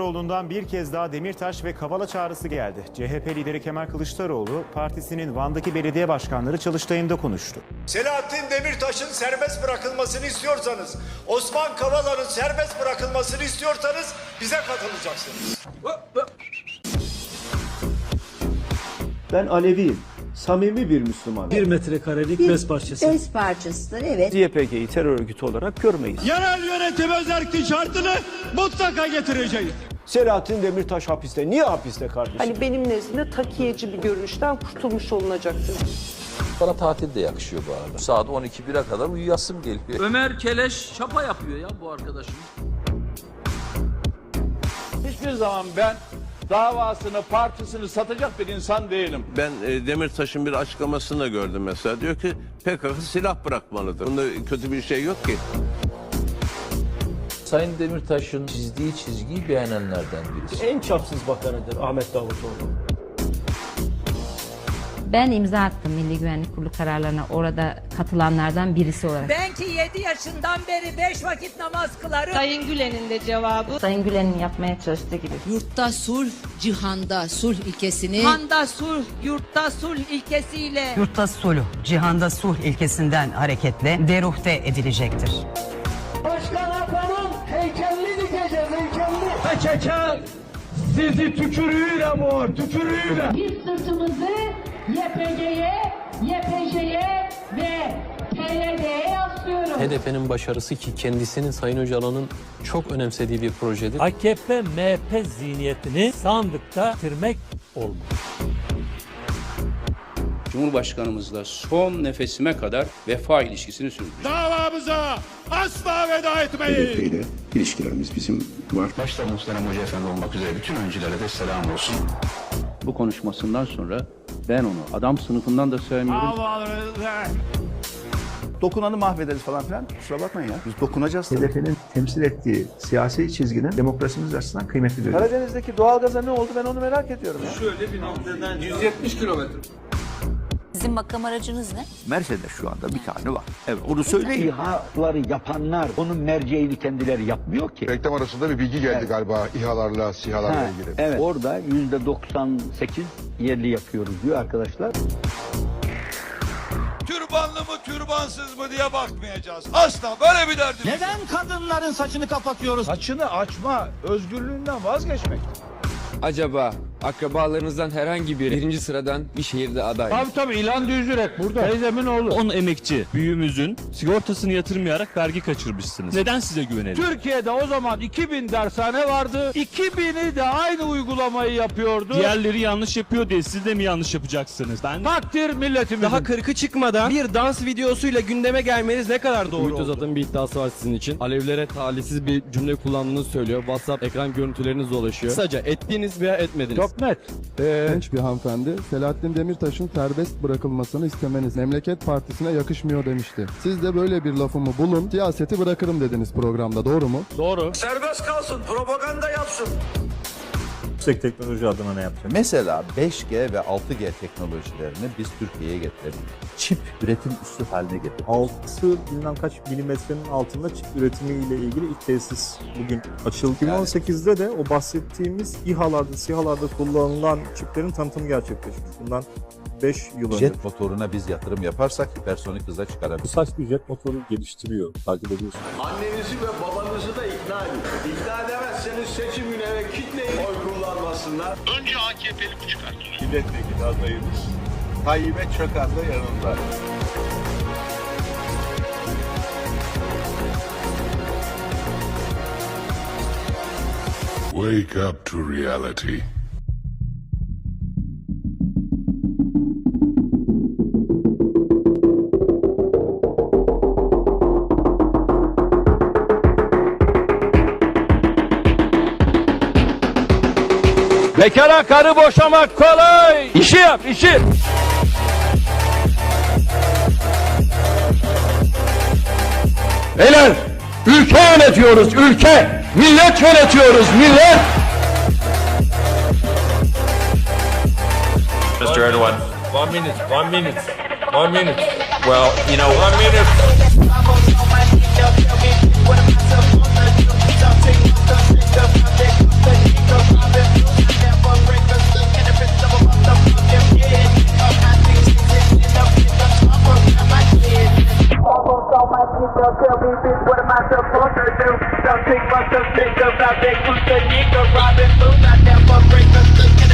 Kılıçdaroğlu'ndan bir kez daha Demirtaş ve Kavala çağrısı geldi. CHP lideri Kemal Kılıçdaroğlu partisinin Van'daki belediye başkanları çalıştayında konuştu. Selahattin Demirtaş'ın serbest bırakılmasını istiyorsanız, Osman Kavala'nın serbest bırakılmasını istiyorsanız bize katılacaksınız. Ben Aleviyim. Samimi bir Müslümanım. Bir metrekarelik bez parçası. Bez parçasıdır evet. YPG'yi terör örgütü olarak görmeyiz. Yerel yönetim özellik şartını mutlaka getireceğiz. Selahattin Demirtaş hapiste. Niye hapiste kardeşim? Hani benim nezdimde takiyeci bir görünüşten kurtulmuş olunacaktır. Bana tatil de yakışıyor bu arada. Saat 12-1'e kadar uyuyasım geliyor. Ömer Keleş şapa yapıyor ya bu arkadaşım. Hiçbir zaman ben davasını, partisini satacak bir insan değilim. Ben e, Demirtaş'ın bir açıklamasını da gördüm mesela. Diyor ki PKK silah bırakmalıdır. Bunda kötü bir şey yok ki. Sayın Demirtaş'ın çizdiği çizgiyi beğenenlerden birisi. En çapsız bakanıdır Ahmet Davutoğlu. Ben imza attım Milli Güvenlik Kurulu kararlarına orada katılanlardan birisi olarak. Ben ki 7 yaşından beri 5 vakit namaz kılarım. Sayın Gülen'in de cevabı. Sayın Gülen'in yapmaya çalıştığı gibi. Yurtta sulh, cihanda sulh ilkesini Handa sulh, yurtta sulh ilkesiyle Yurtta sulh, cihanda sulh ilkesinden hareketle deruhte edilecektir. PKK sizi tükürüğüyle mor, tükürüğüyle. biz sırtımızı YPG'ye, YPJ'ye ve PYD'ye yaslıyoruz. HDP'nin başarısı ki kendisinin Sayın Öcalan'ın çok önemsediği bir projedir. AKP MHP zihniyetini sandıkta bitirmek olmalı. Cumhurbaşkanımızla son nefesime kadar vefa ilişkisini sürdüreceğim. Davamıza asla veda etmeyiz. ile ilişkilerimiz bizim var. Başta Muhterem Hoca Efendi olmak üzere bütün öncülere de selam olsun. Bu konuşmasından sonra ben onu adam sınıfından da sevmiyorum. Dokunanı mahvederiz falan filan. Kusura bakmayın ya. Biz dokunacağız. HDP'nin temsil ettiği siyasi çizginin demokrasimiz açısından kıymetli görüyorum. Karadeniz'deki doğalgaza ne oldu ben onu merak ediyorum ya. 170 kilometre. Sizin makam aracınız ne? Mercedes şu anda bir tane var. Evet onu söyleyin. İHA'ları yapanlar onun merceğini kendileri yapmıyor ki. Reklam arasında bir bilgi geldi galiba İHA'larla, SİHA'larla ilgili. Evet. Orada yüzde 98 yerli yapıyoruz diyor arkadaşlar. Türbanlı mı türbansız mı diye bakmayacağız. Asla böyle bir derdimiz yok. Neden kadınların saçını kapatıyoruz? Saçını açma, özgürlüğünden vazgeçmek. Acaba akrabalarınızdan herhangi biri birinci sıradan bir şehirde aday Tabii tabii ilan düzürek burada. Teyzemin oğlu. 10 emekçi büyüğümüzün sigortasını yatırmayarak vergi kaçırmışsınız. Neden size güvenelim? Türkiye'de o zaman 2000 dershane vardı. 2000'i de aynı uygulamayı yapıyordu. Diğerleri yanlış yapıyor diye siz de mi yanlış yapacaksınız? Ben Takdir milletimizin. Daha kırkı çıkmadan bir dans videosuyla gündeme gelmeniz ne kadar doğru oldu? Uzat'ın bir iddiası var sizin için. Alevlere talihsiz bir cümle kullandığınızı söylüyor. WhatsApp ekran görüntüleriniz dolaşıyor. Kısaca ettiğiniz veya etmediniz. Çok net. Genç bir hanımefendi Selahattin Demirtaş'ın serbest bırakılmasını istemeniz Memleket Partisi'ne yakışmıyor demişti. Siz de böyle bir lafımı bulun, siyaseti bırakırım dediniz programda doğru mu? doğru. Serbest kalsın, propaganda yapsın. Yüksek teknoloji adına ne yapacak? Mesela 5G ve 6G teknolojilerini biz Türkiye'ye getirebiliriz. Çip üretim üssü haline getirdik. 6 bilmem kaç milimetrenin altında çip üretimiyle ilgili ilk tesis bugün açıldı. 2018'de de o bahsettiğimiz İHA'larda, SİHA'larda kullanılan çiplerin tanıtımı gerçekleşmiş. Bundan 5 yıl önce. Jet motoruna biz yatırım yaparsak hipersonik hıza çıkarabiliriz. saç bir jet motoru geliştiriyor. Takip ediyorsunuz. Annenizi ve babanızı da ikna edin. İkna edemezseniz seçim günü eve kitleyin, oy kullanmasınlar. Önce AKP'li bu çıkartılır. Milletvekili adayımız Tayyip'e Çakan da yanında. Wake up to reality. Bekara karı boşamak kolay. İşi yap, işi. Beyler, ülke yönetiyoruz, ülke. Millet yönetiyoruz, millet. Mr. Erdogan. One minute, one minute, one minute. Well, you know, one minute. On my don't tell me bitch, what am I supposed to do? Don't think much of niggas, I beg who's the nigga, Robin Hood, I never break a stick,